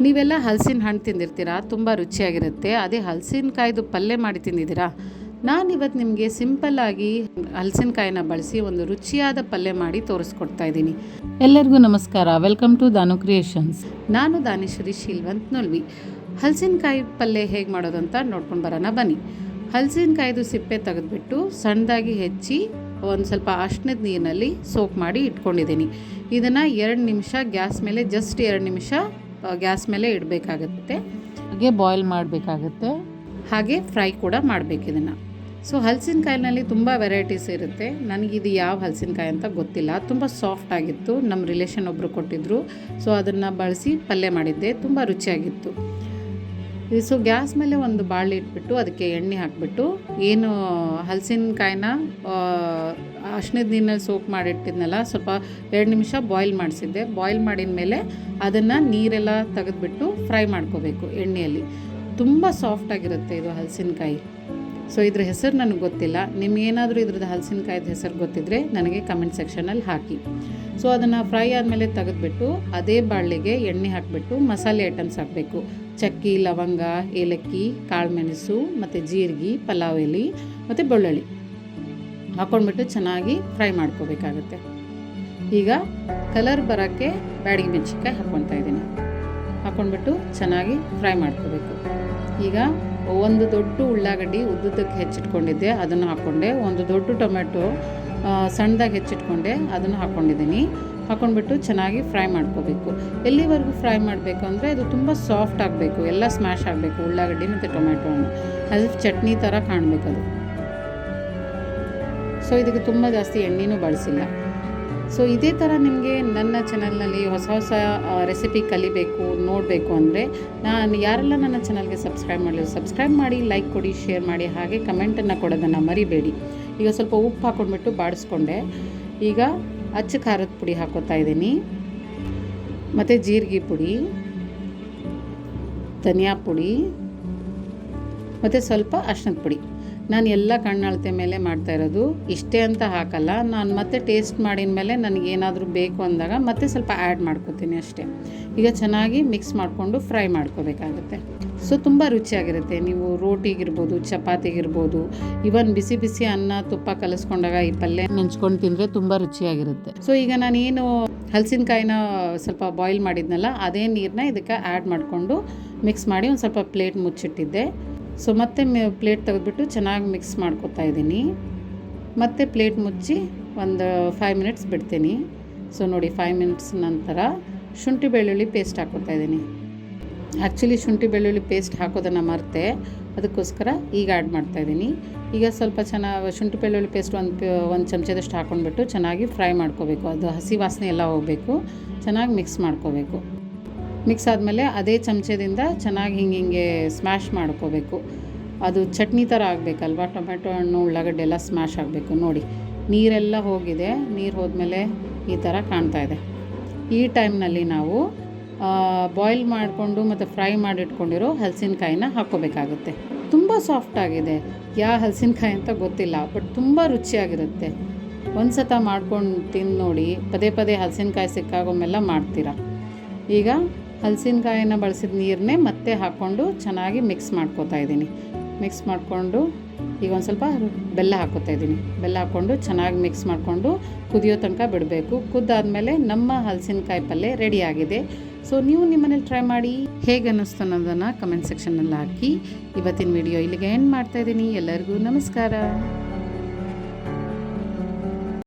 ನೀವೆಲ್ಲ ಹಲಸಿನ ಹಣ್ಣು ತಿಂದಿರ್ತೀರಾ? ತುಂಬ ರುಚಿಯಾಗಿರುತ್ತೆ. ಅದೇ ಹಲಸಿನಕಾಯ್ದು ಪಲ್ಯ ಮಾಡಿ ತಿಂದಿದ್ದೀರಾ? ನಾನು ಇವತ್ತು ನಿಮಗೆ ಸಿಂಪಲ್ಲಾಗಿ ಹಲಸಿನಕಾಯಿನ ಬಳಸಿ ಒಂದು ರುಚಿಯಾದ ಪಲ್ಯ ಮಾಡಿ ತೋರಿಸ್ಕೊಡ್ತಾ ಇದ್ದೀನಿ. ಎಲ್ಲರಿಗೂ ನಮಸ್ಕಾರ. Welcome to Danu Creations. ನಾನು ದಾನೇಶ್ವರಿ ಶೀಲ್ವಂತ್ ನೊಲ್ವಿ. ಹಲಸಿನಕಾಯಿ ಪಲ್ಯ ಹೇಗೆ ಮಾಡೋದು ಅಂತ ನೋಡ್ಕೊಂಡು ಬರೋಣ ಬನ್ನಿ. ಹಲಸಿನಕಾಯ್ದು ಸಿಪ್ಪೆ ತೆಗೆದುಬಿಟ್ಟು ಸಣ್ಣದಾಗಿ ಹೆಚ್ಚಿ ಒಂದು ಸ್ವಲ್ಪ ಅರ್ಶಿನದ ನೀರಿನಲ್ಲಿ ಸೋಪ್ ಮಾಡಿ ಇಟ್ಕೊಂಡಿದ್ದೀನಿ. ಇದನ್ನು ಎರಡು ನಿಮಿಷ ಗ್ಯಾಸ್ ಮೇಲೆ ಜಸ್ಟ್ ಎರಡು ನಿಮಿಷ ಗ್ಯಾಸ್ ಮೇಲೆ ಇಡಬೇಕಾಗತ್ತೆ. ಹಾಗೆ ಬಾಯ್ಲ್ ಮಾಡಬೇಕಾಗತ್ತೆ. ಹಾಗೆ ಫ್ರೈ ಕೂಡ ಮಾಡಬೇಕು ಇದನ್ನು. ಸೊ ಹಲಸಿನಕಾಯಿನಲ್ಲಿ ತುಂಬ ವೆರೈಟೀಸ್ ಇರುತ್ತೆ. ನನಗಿದು ಯಾವ ಹಲಸಿನಕಾಯಿ ಅಂತ ಗೊತ್ತಿಲ್ಲ. ತುಂಬ ಸಾಫ್ಟ್ ಆಗಿತ್ತು. ನಮ್ಮ ರಿಲೇಷನ್ ಒಬ್ಬರು ಕೊಟ್ಟಿದ್ದರು ಸೊ ಅದನ್ನು ಬಳಸಿ ಪಲ್ಯ ಮಾಡಿದ್ದೆ. ತುಂಬ ರುಚಿಯಾಗಿತ್ತು. ಸೊ ಗ್ಯಾಸ್ ಮೇಲೆ ಒಂದು ಬಾಳೆ ಇಟ್ಬಿಟ್ಟು ಅದಕ್ಕೆ ಎಣ್ಣೆ ಹಾಕಿಬಿಟ್ಟು ಏನು ಹಲಸಿನಕಾಯಿನ ಅರ್ಶಿನದ ನೀರಿನಲ್ಲಿ ಸೋಪ್ ಮಾಡಿಟ್ಟಿದ್ನಲ್ಲ, ಸ್ವಲ್ಪ ಎರಡು ನಿಮಿಷ ಬಾಯ್ಲ್ ಮಾಡಿಸಿದ್ದೆ. ಬಾಯ್ಲ್ ಮಾಡಿದ ಮೇಲೆ ಅದನ್ನು ನೀರೆಲ್ಲ ತೆಗೆದುಬಿಟ್ಟು ಫ್ರೈ ಮಾಡ್ಕೋಬೇಕು ಎಣ್ಣೆಯಲ್ಲಿ. ತುಂಬ ಸಾಫ್ಟಾಗಿರುತ್ತೆ ಇದು ಹಲಸಿನಕಾಯಿ. ಸೊ ಇದ್ರ ಹೆಸರು ನನಗೆ ಗೊತ್ತಿಲ್ಲ. ನಿಮಗೇನಾದರೂ ಇದ್ರದ್ದು ಹಲಸಿನಕಾಯಿದ ಹೆಸರು ಗೊತ್ತಿದ್ದರೆ ನನಗೆ ಕಮೆಂಟ್ ಸೆಕ್ಷನಲ್ಲಿ ಹಾಕಿ. ಸೊ ಅದನ್ನು ಫ್ರೈ ಆದಮೇಲೆ ತೆಗೆದುಬಿಟ್ಟು ಅದೇ ಬಾಳೆಗೆ ಎಣ್ಣೆ ಹಾಕಿಬಿಟ್ಟು ಮಸಾಲೆ ಐಟಮ್ಸ್ ಹಾಕಬೇಕು. ಚಕ್ಕಿ, ಲವಂಗ, ಏಲಕ್ಕಿ, ಕಾಳುಮೆಣಸು, ಮತ್ತು ಜೀರಿಗೆ, ಪಲಾವ್ ಎಲೆ, ಮತ್ತು ಬೆಳ್ಳುಳ್ಳಿ ಹಾಕ್ಕೊಂಡ್ಬಿಟ್ಟು ಚೆನ್ನಾಗಿ ಫ್ರೈ ಮಾಡ್ಕೋಬೇಕಾಗುತ್ತೆ. ಈಗ ಕಲರ್ ಬರೋಕ್ಕೆ ಬ್ಯಾಡಿಗೆ ಮೆಣಸಿನ್ಕಾಯಿ ಹಾಕ್ಕೊತಾ ಇದ್ದೀನಿ. ಹಾಕ್ಕೊಂಡ್ಬಿಟ್ಟು ಚೆನ್ನಾಗಿ ಫ್ರೈ ಮಾಡ್ಕೋಬೇಕು. ಈಗ ಒಂದು ದೊಡ್ಡ ಉಳ್ಳಾಗಡ್ಡಿ ಉದ್ದುದ್ದಕ್ಕೆ ಹೆಚ್ಚಿಟ್ಕೊಂಡಿದ್ದೆ, ಅದನ್ನು ಹಾಕ್ಕೊಂಡೆ. ಒಂದು ದೊಡ್ಡ ಟೊಮೆಟೊ ಸಣ್ಣದಾಗಿ ಹೆಚ್ಚಿಟ್ಕೊಂಡೆ, ಅದನ್ನು ಹಾಕ್ಕೊಂಡಿದ್ದೀನಿ. ಹಾಕ್ಕೊಂಡ್ಬಿಟ್ಟು ಚೆನ್ನಾಗಿ ಫ್ರೈ ಮಾಡ್ಕೋಬೇಕು. ಎಲ್ಲಿವರೆಗೂ ಫ್ರೈ ಮಾಡಬೇಕು ಅಂದರೆ ಅದು ತುಂಬ ಸಾಫ್ಟ್ ಆಗಬೇಕು, ಎಲ್ಲ ಸ್ಮ್ಯಾಶ್ ಆಗಬೇಕು, ಉಳ್ಳಾಗಡ್ಡಿ ಮತ್ತು ಟೊಮೆಟೊವನ್ನು ಅದು ಚಟ್ನಿ ಥರ ಕಾಣಬೇಕದು ಸೊ ಇದಕ್ಕೆ ತುಂಬ ಜಾಸ್ತಿ ಎಣ್ಣೆನೂ ಬಳಸಿಲ್ಲ. ಸೊ ಇದೇ ಥರ ನಿಮಗೆ ನನ್ನ ಚಾನಲ್ನಲ್ಲಿ ಹೊಸ ಹೊಸ ರೆಸಿಪಿ ಕಲಿಬೇಕು, ನೋಡಬೇಕು ಅಂದರೆ ನಾನು ಯಾರೆಲ್ಲ ನನ್ನ ಚಾನಲ್ಗೆ ಸಬ್ಸ್ಕ್ರೈಬ್ ಮಾಡಲಿಲ್ಲ ಸಬ್ಸ್ಕ್ರೈಬ್ ಮಾಡಿ ಲೈಕ್ ಕೊಡಿ ಶೇರ್ ಮಾಡಿ, ಹಾಗೆ ಕಮೆಂಟನ್ನು ಕೊಡೋದನ್ನು ಮರಿಬೇಡಿ. ಈಗ ಸ್ವಲ್ಪ ಉಪ್ಪು ಹಾಕ್ಕೊಂಡ್ಬಿಟ್ಟು ಬಾಡಿಸ್ಕೊಂಡೆ. ಈಗ ಅಚ್ಚ ಖಾರದ ಪುಡಿ ಹಾಕೋತಾ ಇದ್ದೀನಿ. ಮತ್ತು ಜೀರಿಗೆ ಪುಡಿ, ಧನಿಯಾ ಪುಡಿ, ಮತ್ತು ಸ್ವಲ್ಪ ಅರ್ಶಿನದ ಪುಡಿ. ನಾನು ಎಲ್ಲ ಕಣ್ಣಳತೆ ಮೇಲೆ ಮಾಡ್ತಾ ಇರೋದು ಇಷ್ಟೇ ಅಂತ ಹಾಕಲ್ಲ. ನಾನು ಮತ್ತೆ ಟೇಸ್ಟ್ ಮಾಡಿದ ಮೇಲೆ ನನಗೇನಾದರೂ ಬೇಕು ಅಂದಾಗ ಮತ್ತೆ ಸ್ವಲ್ಪ ಆ್ಯಡ್ ಮಾಡ್ಕೋತೀನಿ ಅಷ್ಟೇ. ಈಗ ಚೆನ್ನಾಗಿ ಮಿಕ್ಸ್ ಮಾಡಿಕೊಂಡು ಫ್ರೈ ಮಾಡ್ಕೋಬೇಕಾಗುತ್ತೆ. ಸೊ, ತುಂಬ ರುಚಿಯಾಗಿರುತ್ತೆ. ನೀವು ರೋಟಿಗಿರ್ಬೋದು, ಚಪಾತಿಗಿರ್ಬೋದು ಇವನ್ ಬಿಸಿ ಬಿಸಿ ಅನ್ನ, ತುಪ್ಪ ಕಲಿಸ್ಕೊಂಡಾಗ ಈ ಪಲ್ಯ ನೆಂಚ್ಕೊಂಡು ತಿಂದರೆ ತುಂಬ ರುಚಿಯಾಗಿರುತ್ತೆ. ಸೊ, ಈಗ ನಾನೇನು ಹಲಸಿನಕಾಯಿನ ಸ್ವಲ್ಪ ಬಾಯ್ಲ್ ಮಾಡಿದ್ನಲ್ಲ, ಅದೇ ನೀರನ್ನ ಇದಕ್ಕೆ ಆ್ಯಡ್ ಮಾಡಿಕೊಂಡು ಮಿಕ್ಸ್ ಮಾಡಿ ಒಂದು ಸ್ವಲ್ಪ ಪ್ಲೇಟ್ ಮುಚ್ಚಿಟ್ಟಿದ್ದೆ. ಸೊ ಮತ್ತೆ ಪ್ಲೇಟ್ ತೆಗೆದ್ಬಿಟ್ಟು ಚೆನ್ನಾಗಿ ಮಿಕ್ಸ್ ಮಾಡ್ಕೊತಾ ಇದ್ದೀನಿ. ಮತ್ತೆ ಪ್ಲೇಟ್ ಮುಚ್ಚಿ ಒಂದು ಫೈವ್ ಮಿನಿಟ್ಸ್ ಬಿಡ್ತೀನಿ. ಸೊ ನೋಡಿ ಫೈವ್ ಮಿನಿಟ್ಸ್ ನಂತರ ಶುಂಠಿ ಬೆಳ್ಳುಳ್ಳಿ ಪೇಸ್ಟ್ ಹಾಕೋತಾ ಇದ್ದೀನಿ. ಆ್ಯಕ್ಚುಲಿ ಶುಂಠಿ ಬೆಳ್ಳುಳ್ಳಿ ಪೇಸ್ಟ್ ಹಾಕೋದನ್ನು ಮರೆತೆ, ಅದಕ್ಕೋಸ್ಕರ ಈಗ ಆ್ಯಡ್ ಮಾಡ್ತಾಯಿದ್ದೀನಿ ಈಗ ಸ್ವಲ್ಪ ಚೆನ್ನಾಗಿ ಶುಂಠಿ ಬೆಳ್ಳುಳ್ಳಿ ಪೇಸ್ಟ್ ಒಂದು ಒಂದು ಚಮಚದಷ್ಟು ಹಾಕ್ಕೊಂಡ್ಬಿಟ್ಟು ಚೆನ್ನಾಗಿ ಫ್ರೈ ಮಾಡ್ಕೋಬೇಕು. ಅದು ಹಸಿ ವಾಸನೆ ಎಲ್ಲ ಹೋಗಬೇಕು. ಚೆನ್ನಾಗಿ ಮಿಕ್ಸ್ ಮಾಡ್ಕೋಬೇಕು. ಮಿಕ್ಸ್ ಆದಮೇಲೆ ಅದೇ ಚಮಚದಿಂದ ಚೆನ್ನಾಗಿ ಹಿಂಗೆ ಹಿಂಗೆ ಸ್ಮ್ಯಾಶ್ ಮಾಡ್ಕೋಬೇಕು. ಅದು ಚಟ್ನಿ ಥರ ಆಗಬೇಕಲ್ವ? ಟೊಮೆಟೊ ಹಣ್ಣು, ಉಳ್ಳಾಗಡ್ಡೆ ಎಲ್ಲ ಸ್ಮ್ಯಾಶ್ ಆಗಬೇಕು. ನೋಡಿ, ನೀರೆಲ್ಲ ಹೋಗಿದೆ. ನೀರು ಹೋದ್ಮೇಲೆ ಈ ಥರ ಕಾಣ್ತಾ ಇದೆ. ಈ ಟೈಮ್ನಲ್ಲಿ ನಾವು ಬಾಯ್ಲ್ ಮಾಡಿಕೊಂಡು ಮತ್ತು ಫ್ರೈ ಮಾಡಿಟ್ಕೊಂಡಿರೋ ಹಲಸಿನಕಾಯಿನ ಹಾಕ್ಕೋಬೇಕಾಗುತ್ತೆ. ತುಂಬ ಸಾಫ್ಟ್ ಆಗಿದೆ. ಯಾವ ಹಲಸಿನಕಾಯಿ ಅಂತ ಗೊತ್ತಿಲ್ಲ ಬಟ್ ತುಂಬ ರುಚಿಯಾಗಿರುತ್ತೆ. ಒಂದು ಸತ ಮಾಡ್ಕೊಂಡು ತಿಂದು ನೋಡಿ, ಪದೇ ಪದೇ ಹಲಸಿನಕಾಯಿ ಸಿಕ್ಕಾಗೊಮ್ಮೆಲ್ಲ ಮಾಡ್ತೀರಾ? ಈಗ ಹಲಸಿನಕಾಯಿನ ಬಳಸಿದ ನೀರನ್ನೇ ಮತ್ತೆ ಹಾಕ್ಕೊಂಡು ಚೆನ್ನಾಗಿ ಮಿಕ್ಸ್ ಮಾಡ್ಕೋತಾ ಇದ್ದೀನಿ. ಮಿಕ್ಸ್ ಮಾಡಿಕೊಂಡು ಈಗ ಒಂದು ಸ್ವಲ್ಪ ಬೆಲ್ಲ ಹಾಕೋತಾ ಇದ್ದೀನಿ. ಬೆಲ್ಲ ಹಾಕ್ಕೊಂಡು ಚೆನ್ನಾಗಿ ಮಿಕ್ಸ್ ಮಾಡಿಕೊಂಡು ಕುದಿಯೋ ತನಕ ಬಿಡಬೇಕು. ಕುದ್ದಾದಮೇಲೆ ನಮ್ಮ ಹಲಸಿನಕಾಯಿ ಪಲ್ಯ ರೆಡಿಯಾಗಿದೆ ಸೊ ನೀವು ನಿಮ್ಮನೇಲಿ ಟ್ರೈ ಮಾಡಿ ಹೇಗೆ ಅನ್ನಿಸ್ತು ಅನ್ನೋದನ್ನು ಕಮೆಂಟ್ ಸೆಕ್ಷನಲ್ಲಿ ಹಾಕಿ. ಇವತ್ತಿನ ವಿಡಿಯೋ ಇಲ್ಲಿಗೆ ಎಂಡ್ ಮಾಡ್ತಾಯಿದ್ದೀನಿ ಎಲ್ಲರಿಗೂ ನಮಸ್ಕಾರ.